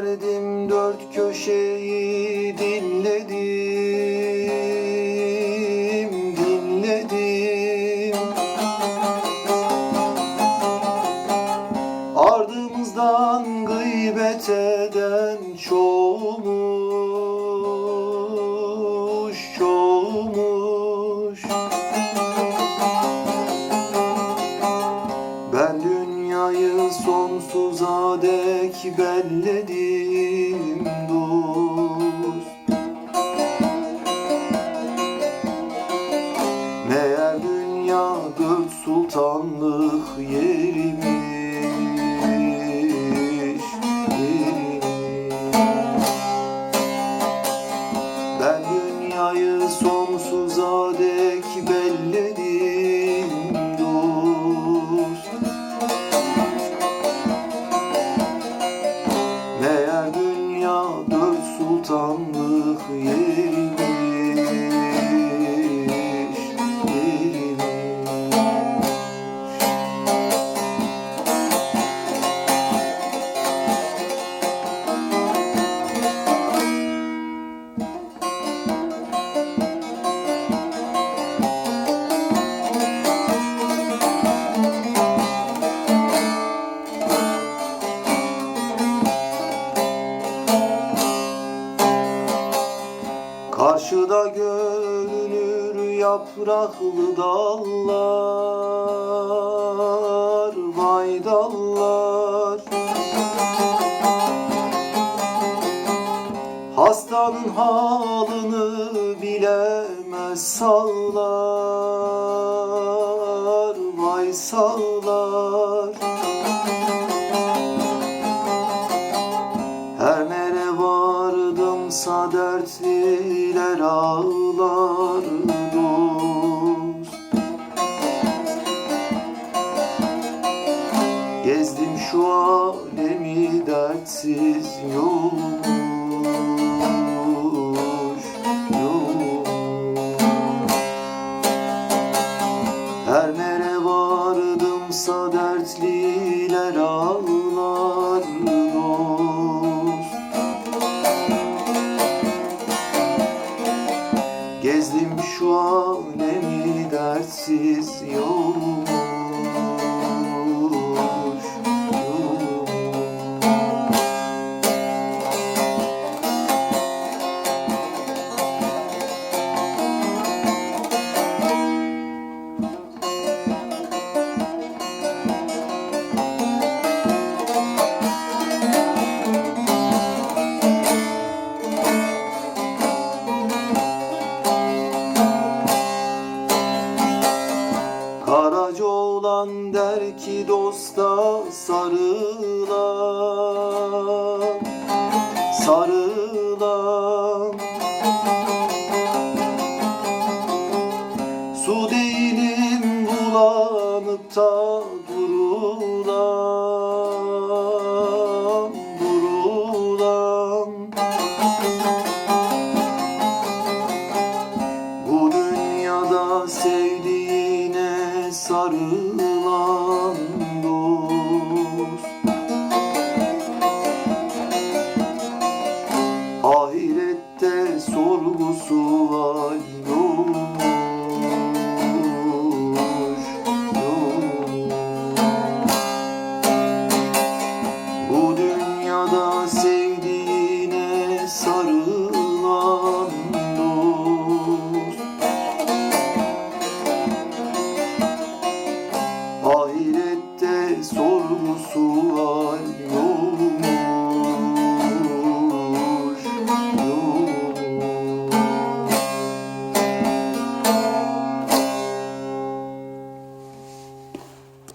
Verdim dört köşeyi dinledim, dinledim. Ardımızdan gıybet eden çoğumuş, çoğumuş. Ben dünyayı sonsuza dek belledim yerimiz yerimiz. Ben dünyayı sonsuza dek belledim dost Meğer dünya dört sultanlık yeriymiş, Karşıda görünür yapraklı dallar, vay dallar. Hastanın halını bilemez sağlar, vay sağlar. Dertliler ağlar dost. Gezdim şu alemi dertsiz yolmuş, alemi dertsiz olan der ki dosta sarılan sarılan sarı